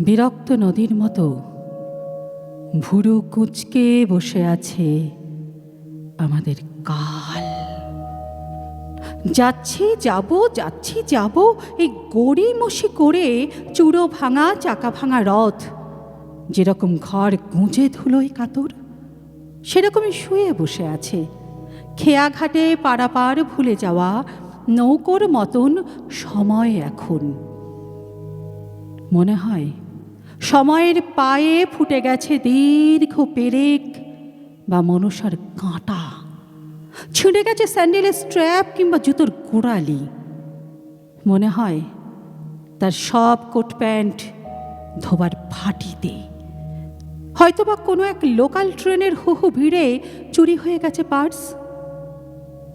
বিরক্ত নদীর মতো ভুরু কুচকে বসে আছে আমাদের কাল। যাচ্ছি, যাব যাচ্ছি, যাব, এই গড়িমসি করে চূড়ো ভাঙা, চাকা ভাঙা রথ। যেরকম ঘর গুঁজে ধুলোয় কাতর সেরকমই শুয়ে বসে আছে। খেয়াঘাটে পারাপার ভুলে যাওয়া নৌকোর মতন সময় এখন। মনে হয়, সময়ের পায়ে ফুটে গেছে দীর্ঘ পেরেক বা মনসার কাঁটা। ছিঁড়ে গেছে স্যান্ডেলের স্ট্র্যাপ কিংবা জুতোর গোড়ালি। মনে হয়, তার সব কোট প্যান্ট ধোবার ফাটিতে। হয়তোবা কোনো এক লোকাল ট্রেনের হুহু ভিড়ে চুরি হয়ে গেছে পার্স।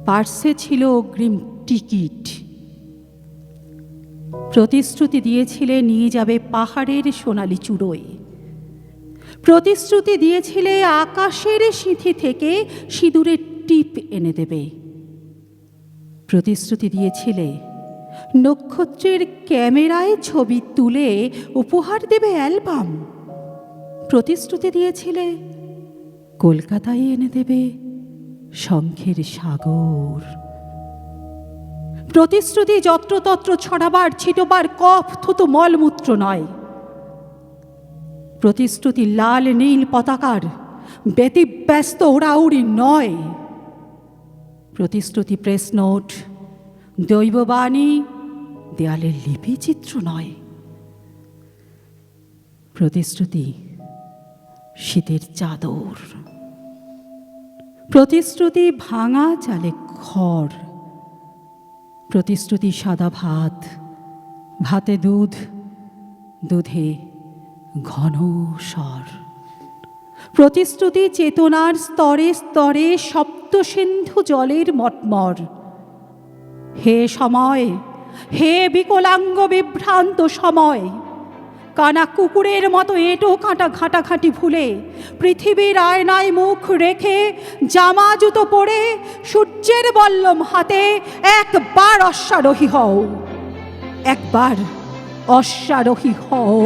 পার্সে ছিল অগ্রিম টিকিট। প্রতিশ্রুতি দিয়েছিলে নিয়ে যাবে পাহাড়ের সোনালি চূড়োয়। প্রতিশ্রুতি দিয়েছিলে আকাশের সিঁথি থেকে সিঁদুরের টিপ এনে দেবে। প্রতিশ্রুতি দিয়েছিলে নক্ষত্রের ক্যামেরায় ছবি তুলে উপহার দেবে অ্যালবাম। প্রতিশ্রুতি দিয়েছিলে কলকাতায় এনে দেবে শঙ্খের সাগর। প্রতিশ্রুতি যত্রতত্র ছড়াবার ছিটবার কফ থুতু মলমূত্র নয়। প্রতিশ্রুতি লাল নীল পতাকার ব্যতিব্যস্ত ওড়াউড়ি নয়। প্রতিশ্রুতি প্রেস নোট, দৈববাণী দেয়ালের লিপি চিত্র নয়। প্রতিশ্রুতি শীতের চাদর। প্রতিশ্রুতি ভাঙা চালে খড়। প্রতিশ্রুতি সাদা ভাত, ভাতে দুধ, দুধে ঘন স্বর প্রতিশ্রুতি চেতনার স্তরে স্তরে সপ্তসিন্ধু জলের মটমর। হে সময়, হে বিকলাঙ্গ বিভ্রান্ত সময় কানা কুকুরের মতো এঁটো কাঁটা ঘাঁটাঘাঁটি ভুলে, পৃথিবীর আয়নায় মুখ রেখে জামা জুতো পরে সূর্যের বল্লম হাতে একবার অশ্বারোহী হও, একবার অশ্বারোহী হও।